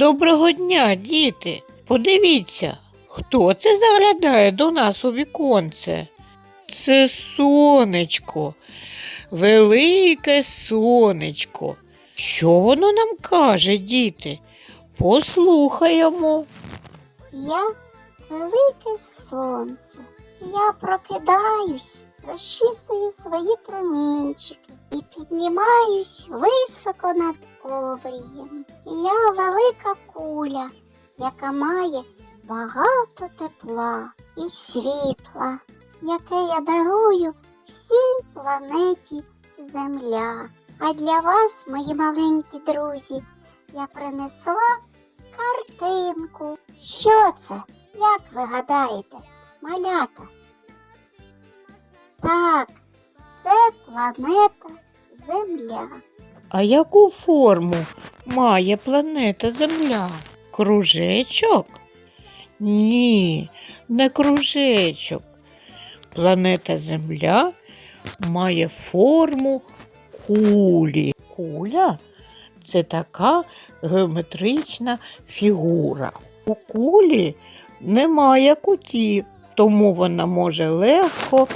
Доброго дня, діти. Подивіться, хто це заглядає до нас у віконце? Це сонечко, велике сонечко. Що воно нам каже, діти? Послухаємо. Я велике сонце. Я прокидаюсь, розчісую свої промінчики і піднімаюсь високо над обрієм. Я велика куля, яка має багато тепла і світла, яке я дарую всій планеті Земля. А для вас, мої маленькі друзі, я принесла картинку. Що це? Як ви гадаєте, малята? Так, це планета Земля. А яку форму має планета Земля? Кружечок? Ні, не кружечок. Планета Земля має форму кулі. Куля це така геометрична фігура. У кулі немає кутів, тому вона може легко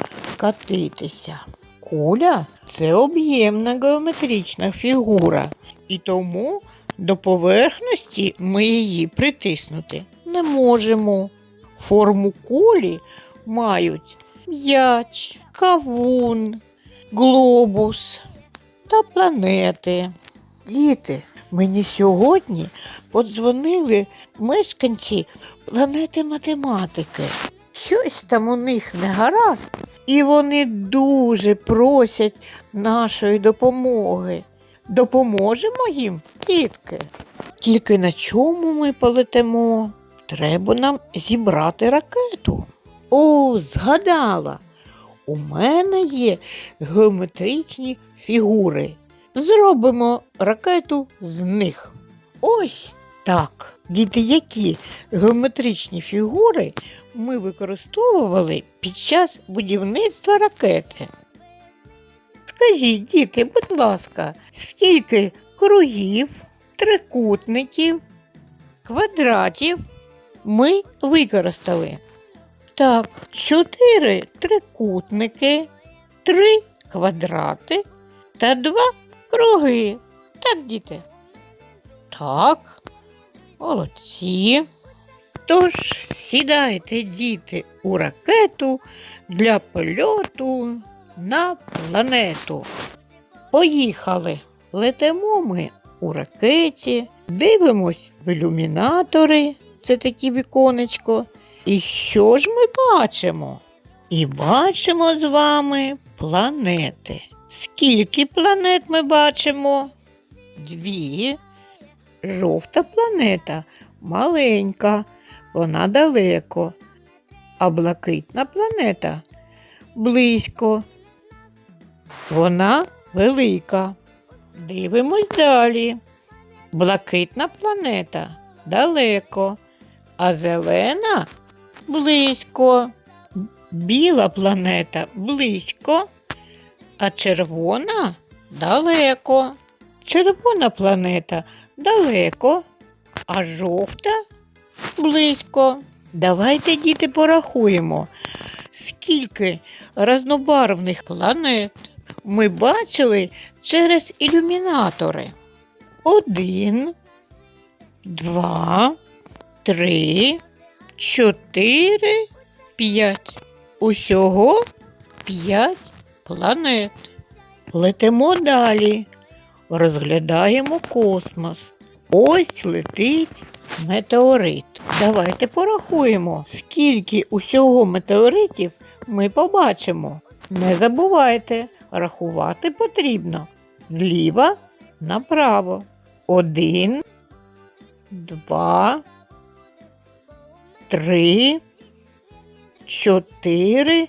катитися. Куля це об'ємна геометрична фігура, і тому до поверхності ми її притиснути не можемо. Форму кулі мають м'яч, кавун, глобус та планети. Діти, мені сьогодні подзвонили мешканці планети математики. Щось там у них не гаразд, і вони дуже просять нашої допомоги. Допоможемо їм, дітки. Тільки на чому ми полетимо? Треба нам зібрати ракету. О, згадала. У мене є геометричні фігури. Зробимо ракету з них. Ось так. Діти, які геометричні фігури ми використовували під час будівництва ракети? Скажіть, діти, будь ласка, скільки кругів, трикутників, квадратів ми використали? Так, чотири трикутники, три квадрати та два круги. Так, діти? Так, молодці. Тож сідайте, діти, у ракету для польоту на планету. Поїхали. Летимо ми у ракеті, дивимось в ілюмінатори, це такі віконечко. І що ж ми бачимо? І бачимо з вами планети. Скільки планет ми бачимо? Дві. Жовта планета маленька, вона далеко, а блакитна планета близько. Вона велика. Дивимось далі. Блакитна планета далеко, а зелена близько. Біла планета близько, а червона далеко. Червона планета далеко, а жовта близько. Давайте, діти, порахуємо, скільки разнобарвних планет ми бачили через ілюмінатори. Один, два, три, чотири, п'ять. Усього п'ять планет. Летимо далі, розглядаємо космос. Ось летить метеорит. Давайте порахуємо, скільки усього метеоритів ми побачимо. Не забувайте, рахувати потрібно зліва направо. Один, два, три, чотири,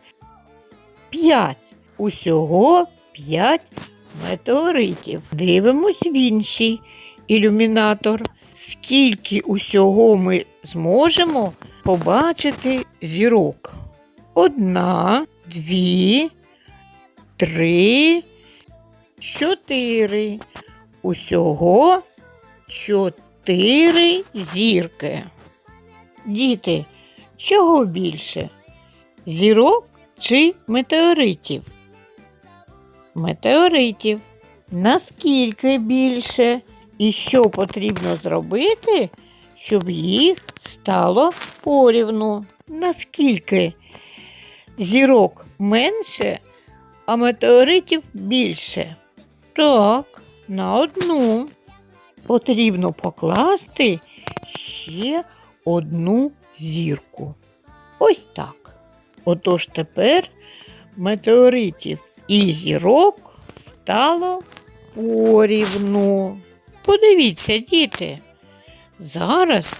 п'ять. Усього п'ять метеоритів. Дивимось в інший ілюмінатор. Скільки усього ми зможемо побачити зірок? Одна, дві, три, чотири. Усього чотири. зірки. Діти, чого більше? Зірок чи метеоритів? Метеоритів. Наскільки більше? І що потрібно зробити, щоб їх стало порівну? Наскільки зірок менше, а метеоритів більше? Так, на одну. Потрібно покласти ще одну зірку. Ось так. Отож тепер метеоритів і зірок стало порівну. Подивіться, діти. Зараз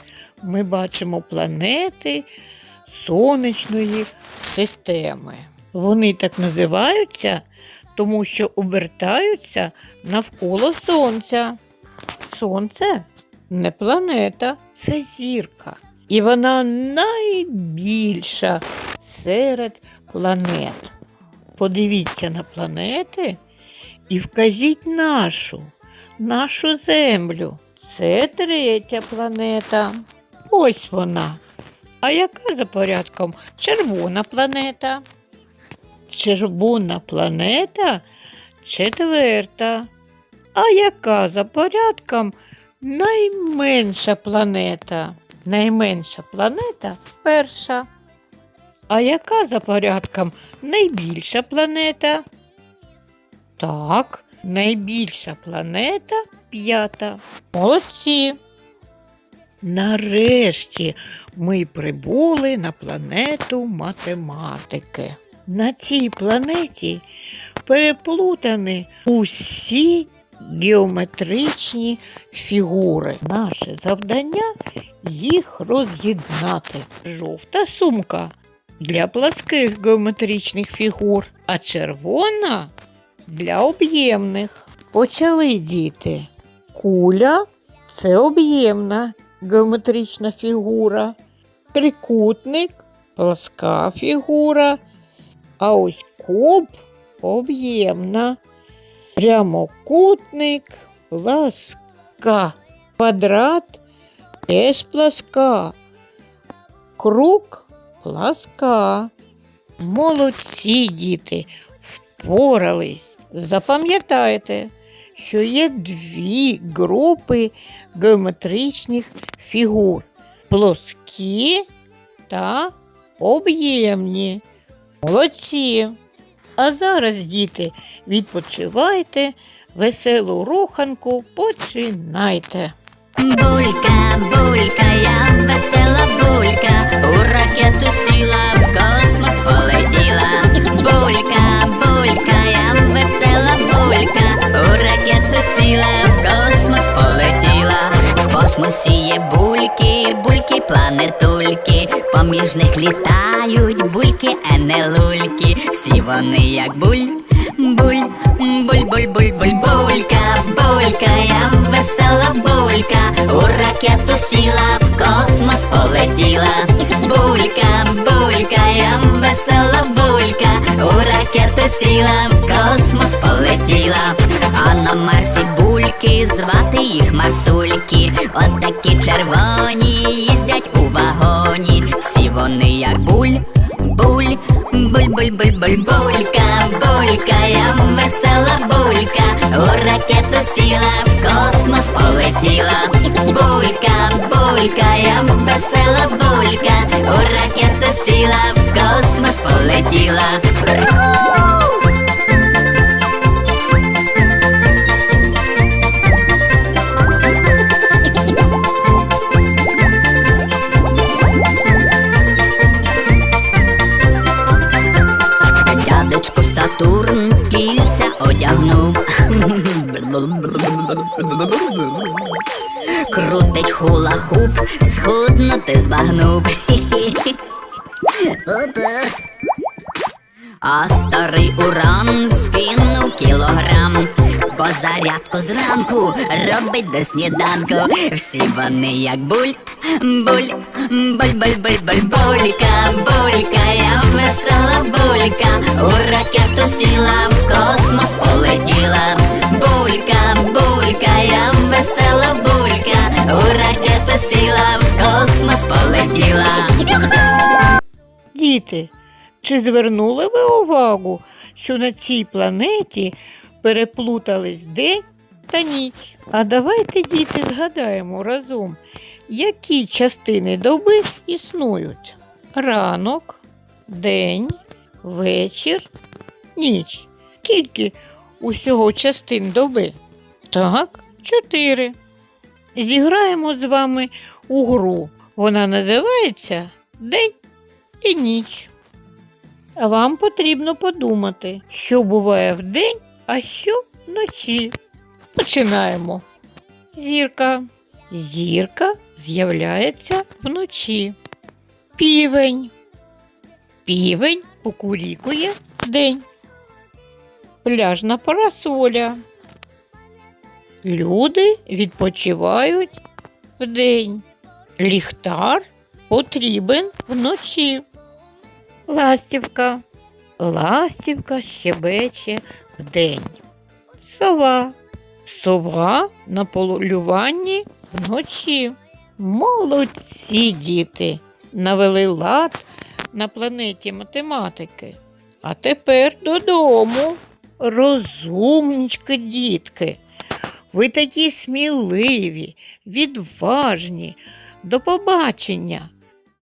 ми бачимо планети сонячної системи. Вони так називаються, тому що обертаються навколо Сонця. Сонце не планета, це зірка. І вона найбільша серед планет. Подивіться на планети і вкажіть нашу, нашу Землю. Це третя планета. Ось вона. А яка за порядком червона планета? Червона планета четверта. А яка за порядком найменша планета? Найменша планета перша. А яка за порядком найбільша планета? Так, найбільша планета п'ята. Молодці. Нарешті ми прибули на планету математики. На цій планеті переплутані усі геометричні фігури. Наше завдання їх роз'єднати. Жовта сумка для пласких геометричних фігур, а червона для об'ємних. Почали діти. Куля це об'ємна геометрична фігура, трикутник пласка фігура, а ось куб об'ємна, прямокутник пласка, квадрат теж пласка, круг пласка. Молодці діти, впорались. Запам'ятайте, що є дві групи геометричних фігур плоскі та об'ємні. Молодці. А зараз, діти, відпочивайте, веселу руханку починайте. Булька, булька, я весела булька, у ракету сіла, в космос В космосі є бульки, бульки, планетульки, поміж них літають бульки, а не лульки. Всі вони як буль. Буль, буль, буль, буль, буль, булька, булька, я весела булька, у ракету сіла, в космос полетіла. Булька, булька, я весела булька, у ракету сіла, в космос полетіла. А на Марсі бульки, звати їх Марсульки, от такі червоні їздять у вагоні, всі вони як буль. Буль, буль, буль, буль, буль, булька, булька, я весела булька, у ракету сіла, в космос полетіла. Булька, булька, я весела булька, у ракету сіла, в космос полетіла. Одягнув. Крутить хула-хуп, схуднути збагнув. А старий уран скинув кілограм, бо зарядку зранку робить до сніданку. Всі вони як буль, буль, буль, буль, буль, буль, булька, булька, я весела булька, у ракету сіла, в космос полетіла. Булька, булька, я весела булька, у ракету сіла, в космос полетіла. Діти, чи звернули ви увагу, що на цій планеті переплутались день та ніч? А давайте, діти, згадаємо разом, які частини доби існують: ранок, день, вечір, ніч. Скільки усього частин доби? Так, чотири. Зіграємо з вами у гру. Вона називається День і ніч. А вам потрібно подумати, що буває вдень, а що вночі. Починаємо. Зірка. Зірка з'являється вночі. Півень. Півень покурікує вдень. Пляжна парасоля. Люди відпочивають вдень. Ліхтар потрібен вночі. Ластівка. Ластівка щебече вдень. Сова. Сова на полюванні вночі. Молодці діти. Навели лад на планеті математики. А тепер додому. Розумнички, дітки. Ви такі сміливі, відважні. До побачення.